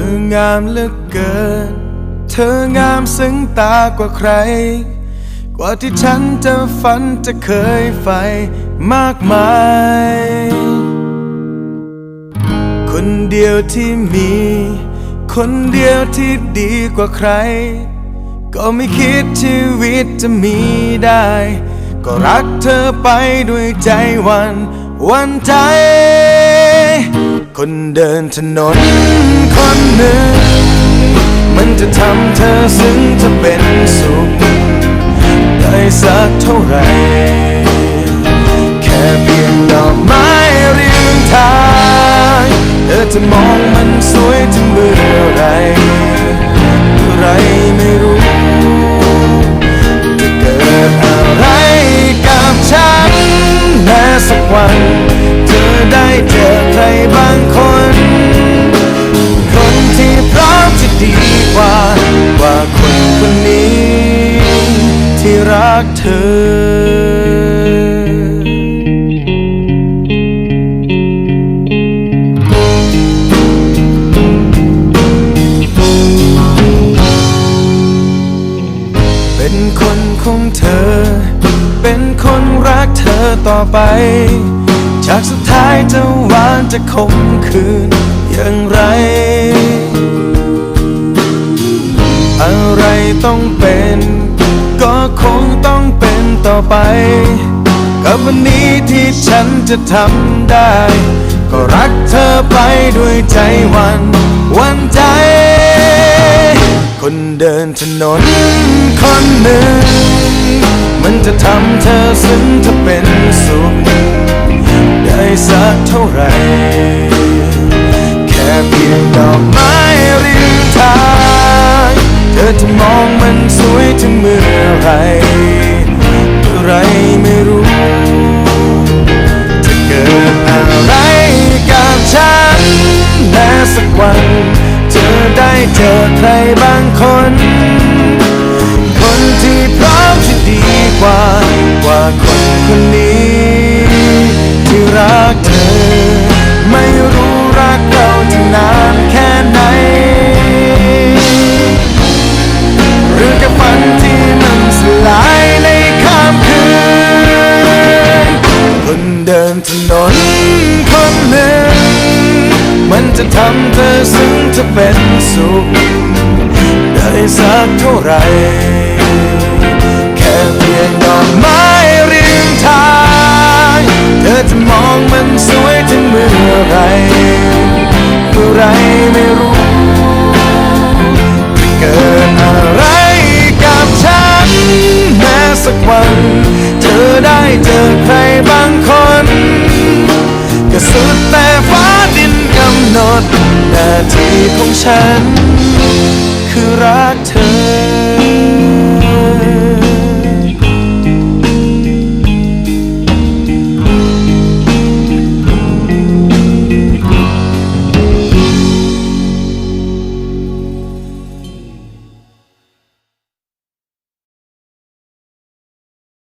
องามเหลือเกิน เธองามซึ้งตากว่าใคร กว่าที่ฉันจะฝันจะเคยใฝ่มากมาย คนเดียวที่มี คนเดียวที่ดีกว่าใคร ก็ไม่คิดชีวิตจะมีได้ ก็รักเธอไปด้วยใจวัน วันใจ คนเดินถนนคนหนึ่ง มันจะทำเธอซึ้งจะเป็นสุข ได้สักเท่าไหร่ แค่เพียงดอกไม้เรียงทาง เธอจะมอง กเธอเป็นคนของเธอ เป็นคนรักเธอต่อไป จากสุดท้ายจะหวานจะคมคืนอย่างไร อะไรต้องเป็น ก็คงต้องเป็นต่อไป กับวันนี้ที่ฉันจะทำได้ ก็รักเธอไปด้วยใจวันวันใจ คนเดินถนนคนหนึ่ง มันจะทำเธอซึ้งจะเป็นสุขได้สักเท่าไหร่ แค่เพียงดอกไม้ริมทางเธอ จะมองมันสวยถึงเมื่อไรเมื่อไรไม่รู้จะเกิดอะไรกับฉันแม้สักวันเธอได้เจอใครบางคน เดินถนนคนหนึ่งมันจะทำเธอซึ้งจะเป็นสุข ได้สักเท่าไร แค่เพียงดอกไม้ริมทาง เธอจะมองมันสวยถึงเมื่อไหรเมื่อไรไม่รู้ ของฉัน คือรักเธ